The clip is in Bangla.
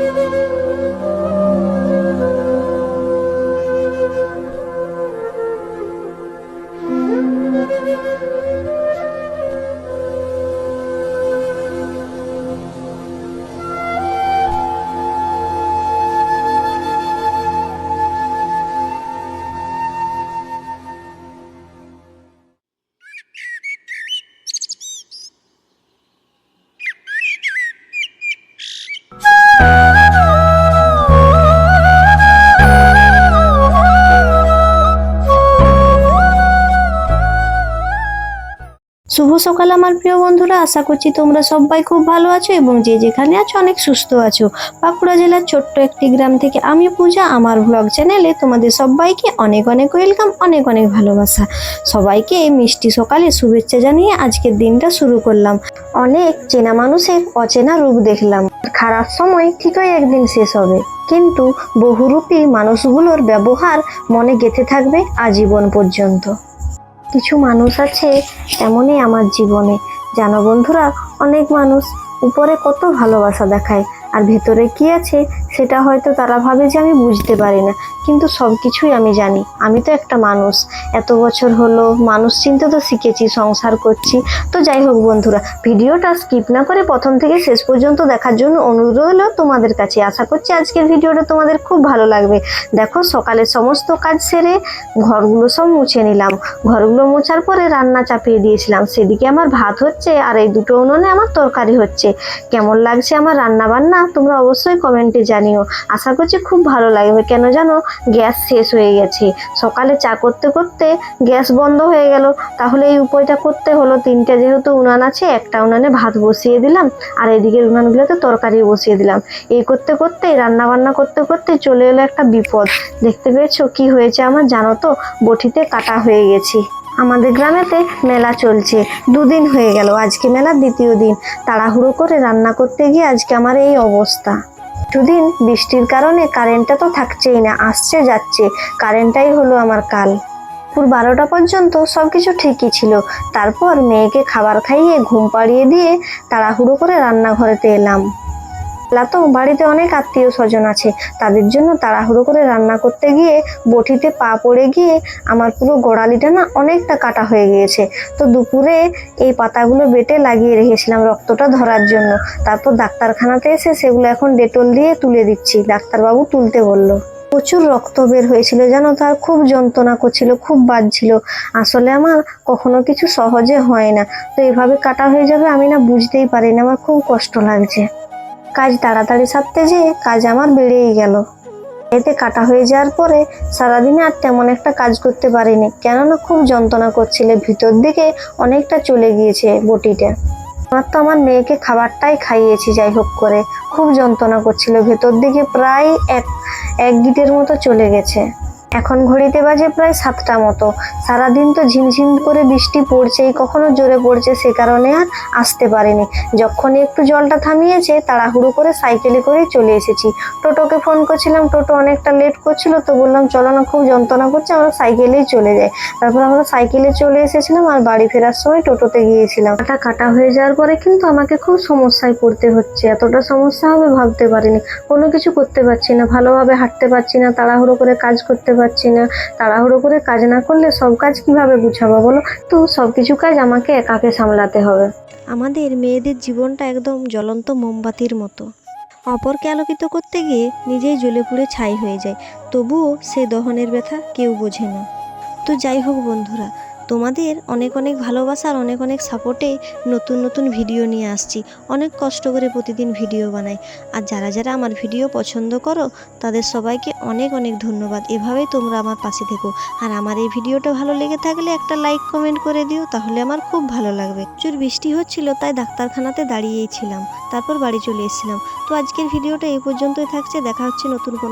Música শুভ সকাল আমার প্রিয় বন্ধুরা। আশা করছি তোমরা সবাই খুব ভালো আছো এবং যে যেখানে আছো অনেক সুস্থ আছো। বাঁকুড়া জেলার ছোট্ট একটি গ্রাম থেকে আমি পূজা। আমার ব্লগ চ্যানেলে তোমাদের সবাইকে অনেক অনেক ওয়েলকাম অনেক অনেক ভালোবাসা। সবাইকে এই মিষ্টি সকালে শুভেচ্ছা জানিয়ে আজকের দিনটা শুরু করলাম। অনেক চেনা মানুষের অচেনা রূপ দেখলাম। খারাপ সময় ঠিকই একদিন শেষ হবে। কিন্তু বহুরূপী মানুষগুলোর ব্যবহার মনে গেঁথে থাকবে আজীবন পর্যন্ত। কিছু মানুষ আছে এমনই আমার জীবনে। জানো বন্ধুরা, অনেক মানুষ উপরে কত ভালোবাসা দেখায়, আর ভেতরে কি আছে সেটা হয়তো তারা ভাবে যে আমি বুঝতে পারি না। কিন্তু সব কিছুই আমি জানি। আমি তো একটা মানুষ। এত বছর হলো, মানুষ চিনতে তো শিখেছি, সংসার করছি। তো যাই হোক বন্ধুরা, ভিডিওটা স্কিপ না করে প্রথম থেকে শেষ পর্যন্ত দেখার জন্য অনুরোধ হলো তোমাদের কাছে। আশা করছি আজকের ভিডিওটা তোমাদের খুব ভালো লাগবে। দেখো, সকালে সমস্ত কাজ সেরে ঘরগুলো সব মুছে নিলাম। ঘরগুলো মোছার পরে রান্না চাপিয়ে দিয়েছিলাম। সেদিকে আমার ভাত হচ্ছে আর এই দুটো উনুনে আমার তরকারি হচ্ছে। কেমন লাগছে আমার রান্না বান্না তোমরা অবশ্যই কমেন্টে জানিও। আশা করছি খুব ভালো লাগবে। কেন জানো? গ্যাস শেষ হয়ে গেছে। সকালে চা করতে করতে গ্যাস বন্ধ হয়ে গেল। তাহলে এই উপায়টা করতে হলো। তিনটে যেহেতু উনান আছে, একটা উনানে ভাত বসিয়ে দিলাম, আর এদিকের উনানগুলোতে তরকারি বসিয়ে দিলাম। এই করতে করতে রান্না বান্না করতে করতে চলে এলো একটা বিপদ। দেখতে পেয়েছ কি হয়েছে আমার? জানো তো, বটিতে কাটা হয়ে গেছি। আমাদের গ্রামেতে মেলা চলছে। দুদিন হয়ে গেল। আজকে মেলার দ্বিতীয় দিন। তাড়াহুড়ো করে রান্না করতে গিয়ে আজকে আমার এই অবস্থা। দুদিন বৃষ্টির কারণে কারেন্টটা তো থাকছেই না, আসছে যাচ্ছে। কারেন্টটাই হলো আমার কাল। পুর বারোটা পর্যন্ত সব কিছু ঠিকই ছিল। তারপর মেয়েকে খাবার খাইয়ে ঘুম পাড়িয়ে দিয়ে তাড়াহুড়ো করে রান্নাঘরেতে এলাম। তো বাড়িতে অনেক আত্মীয় স্বজন আছে। তাদের জন্য তাড়াহুড়ো করে রান্না করতে গিয়ে বটিতে পা পড়ে গিয়ে আমার পুরো গোড়ালিটা না অনেকটা কাটা হয়ে গিয়েছে। তো দুপুরে এই পাতাগুলো বেটে লাগিয়ে রেখেছিলাম রক্তটা ধরার জন্য। তারপর ডাক্তারখানাতে এসে সেগুলো এখন ডেটল দিয়ে তুলে দিচ্ছি। ডাক্তারবাবু তুলতে বলল, প্রচুর রক্ত বের হয়েছিল জানো তার খুব যন্ত্রণা করছিল, খুব বাজছিল। আসলে আমার কখনো কিছু সহজে হয় না। তো এভাবে কাটা হয়ে যাবে আমি না বুঝতেই পারি না, আমার খুব কষ্ট লাগছে। কাজ তাড়াতাড়ি সারতে যেয়ে কাজ আমার বেড়েই গেল। এতে কাটা হয়ে যাওয়ার পরে সারাদিনে আর তেমন একটা কাজ করতে পারিনি। কেননা খুব যন্ত্রণা করছিলে, ভিতর দিকে অনেকটা চলে গিয়েছে বটিটা। আমার তো আমার মেয়েকে খাবারটাই খাইয়েছি, যাই হোক করে। খুব যন্ত্রণা করছিল, ভেতর দিকে প্রায় এক এক গিটের মতো চলে গেছে। এখন ঘড়িতে বাজে প্রায় সাতটা মতো। সারাদিন তো ঝিমঝিম করে বৃষ্টি পড়ছেই, কখনো জোরে পড়ছে সে কারণে আর আসতে পারিনি। যখনই একটু জলটা থামিয়েছে, তাড়াহুড়ো করে সাইকেলে করে চলে এসেছি। টোটোকে ফোন করছিলাম, টোটো অনেকটা লেট করছিল, তো বললাম, চলো না, খুব যন্ত্রণা করছে, আমরা সাইকেলেই চলে যাই। তারপর আমরা সাইকেলে চলে এসেছিলাম আর বাড়ি ফেরার সময় টোটোতে গিয়েছিলাম। কাটা কাটা হয়ে যাওয়ার পরে কিন্তু আমাকে খুব সমস্যায় পড়তে হচ্ছে। এতটা সমস্যা হবে ভাবতে পারিনি। কোনো কিছু করতে পারছি না, ভালোভাবে হাঁটতে পারছি না, তাড়াহুড়ো করে কাজ করতে পারছি না। তাড়াহুড়ো করে কাজ না করলে সব কাজ কীভাবে গুছাবো বলো? তো সব কিছু কাজ আমাকে একাকে সামলাতে হবে। আমাদের মেয়েদের জীবনটা একদম জ্বলন্ত মোমবাতির মতো। অপরকে আলোকিত করতে গিয়ে নিজেই জ্বলে পুড়ে ছাই হয়ে যায়। তবুও সে দহনের ব্যথা কেউ বোঝে না। তো যাই হোক বন্ধুরা তোমাদের অনেক অনেক ভালোবাসা আর অনেক অনেক সাপোর্টে নতুন নতুন ভিডিও নিয়ে আসছি। অনেক কষ্ট করে প্রতিদিন ভিডিও বানাই। আর যারা যারা আমার ভিডিও পছন্দ করো, তাদের সবাইকে অনেক অনেক ধন্যবাদ। এভাবেই তোমরা আমার পাশে থেকো। আর আমার এই ভিডিওটা ভালো লেগে থাকলে একটা লাইক কমেন্ট করে দিও, তাহলে আমার খুব ভালো লাগবে। প্রচুর বৃষ্টি হচ্ছিল, তাই ডাক্তারখানাতে দাঁড়িয়েই ছিলাম। তারপর বাড়ি চলে এসেছিলাম। তো আজকের ভিডিওটা এই পর্যন্তই থাকছে। দেখা হচ্ছে নতুন কোনো